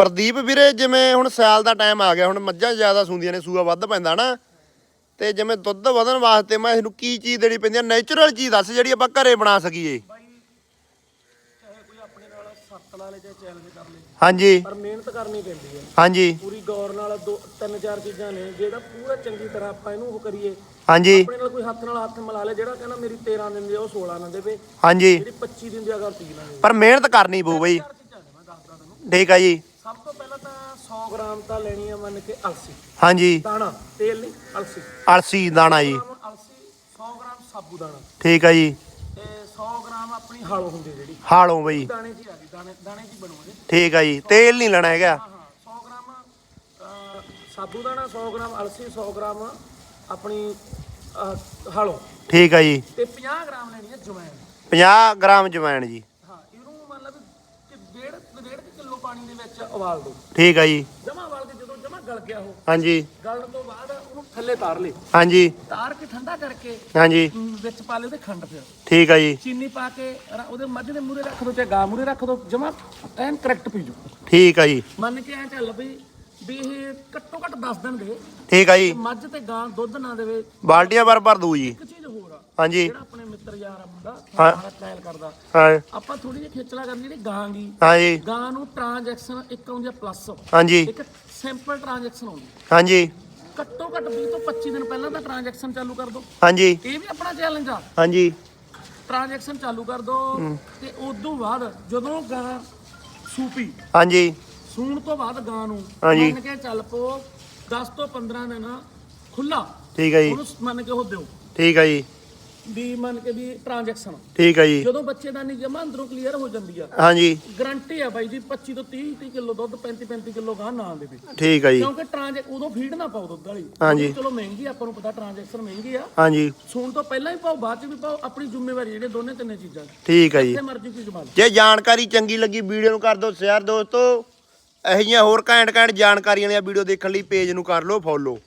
ਪ੍ਰਦੀਪ ਵੀਰੇ ਜਿਵੇਂ ਹੁਣ ਸਿਆਲ ਦਾ ਟਾਈਮ ਆ ਗਿਆ ਹੁਣ ਮੱਝਾਂ ਜ਼ਿਆਦਾ ਸੁੰਦੀਆਂ ਨੇ ਸੂਆ ਵੱਧ ਪੈਂਦਾ ਨਾ। ਤੇ ਜਿਵੇਂ ਦੁੱਧ ਵਧਣ ਵਾਸਤੇ ਮੈਂ ਇਹਨੂੰ ਕੀ ਚੀਜ਼ ਦੇਣੀ ਪੈਂਦੀ ਆ? ਨੇਚਰਲ ਚੀਜ਼ ਦੱਸ ਜਿਹੜੀ ਆਪਾਂ ਘਰੇ ਬਣਾ ਸਕੀਏ। ਹਾਂਜੀ। ਪਰ ਮਿਹਨਤ ਕਰਨੀ ਪੈਂਦੀ ਹੈ। ਹਾਂਜੀ। ਪੂਰੀ ਗੌਰ ਨਾਲ ਦੋ ਤਿੰਨ ਚਾਰ ਚੀਜ਼ਾਂ ਨੇ ਜਿਹੜਾ ਪੂਰਾ ਚੰਗੀ ਤਰ੍ਹਾਂ ਆਪਾਂ ਇਹਨੂੰ ਉਹ ਕਰੀਏ। ਹਾਂਜੀ। ਆਪਣੇ ਨਾਲ ਕੋਈ ਹੱਥ ਨਾਲ ਹੱਥ ਮਿਲਾ ਲੇ ਜਿਹੜਾ ਕਹਿੰਦਾ ਮੇਰੀ 13 ਦਿਨ ਦੀ ਉਹ 16 ਨਾ ਦੇਵੇ। ਹਾਂਜੀ। ਜਿਹੜੀ 25 ਦਿਨ ਦੀ ਅਗਰ 30 ਨਾ ਦੇਵੇ। ਪਰ ਮਿਹਨਤ ਕਰਨੀ ਪਊ ਬਈ। ਠੀਕ ਆ ਜੀ। ਸਭ ਤੋਂ ਪਹਿਲਾਂ ਤਾਂ 100 ਗ੍ਰਾਮ ਤਾਂ ਲੈਣੀ ਆ ਮੰਨ ਕੇ ਅਲਸੀ। ਹਾਂਜੀ। ਦਾਣਾ ਤੇਲ ਨਹੀਂ ਅਲਸੀ। ਅਲਸੀ ਦਾਣਾ ਜੀ। ਗ੍ਰਾਮ ਅਲਸੀ 100 ਗ੍ਰਾਮ ਸਾਬੂ ਦਾਣਾ। ਠੀਕ ਆ ਜੀ। ਤੇ 100 ਗ੍ਰਾਮ ਆਪਣੀ ਹਾਲੋ ਹੁੰਦੀ ਜਿਹੜੀ। ਹਾਲੋਂ ਬਈ। ਦਾਣੇ 'ਚ ਹੀ ਆ ਗਈ ਦਾਣੇ ਦਾਣੇ 'ਚ ਹੀ ਬਣੂਗੀ ਠੀਕ ਆ ਜੀ ਤੇਲ ਨਹੀਂ ਲੈਣਾ ਹੈਗਾ। ਹਾਂ ਹਾਂ 100 ਗ੍ਰਾਮ ਅਹ, ਸਾਬੂ ਦਾਣਾ 100 ਗ੍ਰਾਮ ਅਲਸੀ 100 ਗ੍ਰਾਮ ਆਪਣੀ ਅਹ, ਹਾਲੋ। ਠੀਕ ਆ ਜੀ। ਤੇ 50 ਗ੍ਰਾਮ ਲੈਣੀ ਹੈ ਜਵੈਣ। 50 ਗ੍ਰਾਮ ਜਵੈਣ ਜੀ। ਠੀਕ ਆ ਜੀ। ਜਮਾ ਉਬਾਲ ਕੇ ਜਦੋਂ ਜਮਾ ਗਲ ਗਿਆ ਉਹ ਹਾਂਜੀ। ਗਲਣ ਤੋਂ ਬਾਅਦ ਉਹਨੂੰ ਥੱਲੇ ਤਾਰ ਲੇ ਹਾਂਜੀ। ਤਾਰ ਕੇ ਠੰਡਾ ਕਰਕੇ ਹਾਂਜੀ। ਵਿੱਚ ਪਾ ਲਿਓ ਤੇ ਖੰਡ ਫਿਰ ਠੀਕ ਆ ਜੀ। ਚੀਨੀ ਪਾ ਕੇ ਉਹਦੇ ਮੱਝ ਦੇ ਮੂਰੇ ਰੱਖ ਦੋ ਚਾਹੇ ਗਾਂ ਮੂਰੇ ਰੱਖ ਦੋ ਜਮਾ ਐਨ ਕਰੈਕਟ ਪੀ ਠੀਕ ਆ ਜੀ। ਮੰਨ ਕੇ ਐ ਚੱਲ ਵੀ ਵੀ ਇਹ ਘੱਟੋ ਘੱਟ 10 ਦਿਨ ਠੀਕ ਆ ਜੀ। ਮੱਝ ਤੇ ਗਾਂ ਦੁੱਧ ਨਾ ਦੇਵੇ। ਬਾਲਟੀਆਂ ਭਰ ਭਰ ਦੂ ਜੀ ਹੋਰ ਮਿੱਤਰ ਯਾਰ ਆ ਮੁੰਡਾ ਹਾਂ। ਸਾਰਾ ਟ੍ਰਾਇਲ ਕਰਦਾ। ਹਾਂ। ਆਪਾਂ ਥੋੜੀ ਜਿਹੀ ਖੇਚਲਾ ਕਰਨੀ ਜਿਹੜੀ ਗਾਂ ਦੀ। ਹਾਂਜੀ ਗਾਂ ਨੂੰ ਟ੍ਰਾਂਜੈਕਸ਼ਨ ਇੱਕ ਆਉਂਦੀ ਆ ਪਲੱਸ ਹਾਂਜੀ ਇੱਕ ਸਿੰਪਲ ਟ੍ਰਾਂਜੈਕਸ਼ਨ ਆਉਂਦੀ ਹਾਂਜੀ ਘੱਟੋ ਘੱਟ 20 ਤੋਂ 25 ਦਿਨ ਪਹਿਲਾਂ ਤਾਂ ਟ੍ਰਾਂਜੈਕਸ਼ਨ ਚਾਲੂ ਕਰ ਦਿਓ ਹਾਂਜੀ ਇਹ ਵੀ ਆਪਣਾ ਚੈਲੰਜ ਆ। ਹਾਂਜੀ ਟ੍ਰਾਂਜੈਕਸ਼ਨ ਚਾਲੂ ਕਰ ਦਿਓ ਤੇ ਉਦੋਂ ਬਾਅਦ ਜਦੋਂ ਗਾਂ ਸੂਪੀ ਹਾਂਜੀ ਸੂਣ ਤੋਂ ਬਾਅਦ ਗਾਂ ਨੂੰ ਹਾਂਜੀ। ਮੰਨ ਕੇ ਚੱਲ ਪੋ 10 ਤੋਂ 15 ਦਿਨ ਖੁੱਲਾ ਠੀਕ ਆ ਜੀ। ਉਹਨੂੰ ਮੰਨ ਕੇ ਉਹ ਦਿਓ। ਠੀਕ ਆ ਜੀ। ਵੀ ਮੰਨ ਕੇ ਵੀ ਟ੍ਰਾਂਜੈਕਸ਼ਨ ਠੀਕ ਆ ਜੀ। ਜਦੋਂ ਬੱਚੇ ਦਾ ਨਹੀਂ ਜਮਾ ਅੰਦਰੋਂ ਕਲੀਅਰ ਹੋ ਜਾਂਦੀ ਆ। ਹਾਂਜੀ। ਗਰੰਟੀ ਆ ਬਾਈ ਜੀ 25 ਤੋਂ 30 30 ਕਿਲੋ ਦੁੱਧ 35 35 ਕਿਲੋ ਗਾਂ ਨਾ ਦੇਵੇ। ਠੀਕ ਆ ਜੀ। ਕਿਉਂਕਿ ਟ੍ਰਾਂਜੈਕ ਉਦੋਂ ਫੀਡ ਨਾ ਪਾਓ ਦੁੱਧ ਵਾਲੀ। ਹਾਂਜੀ। ਚਲੋ ਮਹਿੰਗੀ ਆ, ਆਪਾਂ ਨੂੰ ਪਤਾ ਟ੍ਰਾਂਜੈਕਸ਼ਨ ਮਹਿੰਗੀ ਆ। ਹਾਂਜੀ। ਸੂਣ ਤੋਂ ਪਹਿਲਾਂ ਹੀ ਪਾਓ ਬਾਅਦ ਚ ਵੀ ਪਾਓ ਆਪਣੀ ਜ਼ਿੰਮੇਵਾਰੀ ਜਿਹੜੇ ਦੋਨੇ ਤਿੰਨੇ ਚੀਜ਼ਾਂ ਠੀਕ ਆ ਜੀ। ਜਿੱਥੇ ਮਰਜ਼ੀ ਕੋਈ ਜਮਾ ਲਓ ਜੇ ਜਾਣਕਾਰੀ ਚੰਗੀ ਲੱਗੀ ਵੀਡੀਓ ਨੂੰ ਕਰ ਦਿਓ ਸ਼ੇਅਰ ਦੋਸਤੋ। ਇਹੋ ਜਿਹੀਆਂ ਹੋਰ ਘੈਂਟ ਘੈਂਟ ਜਾਣਕਾਰੀਆਂ ਵਾਲੀਆਂ ਵੀਡੀਓ ਦੇਖਣ ਲਈ ਪੇਜ ਨੂੰ ਕਰ ਲਓ ਫੋਲੋ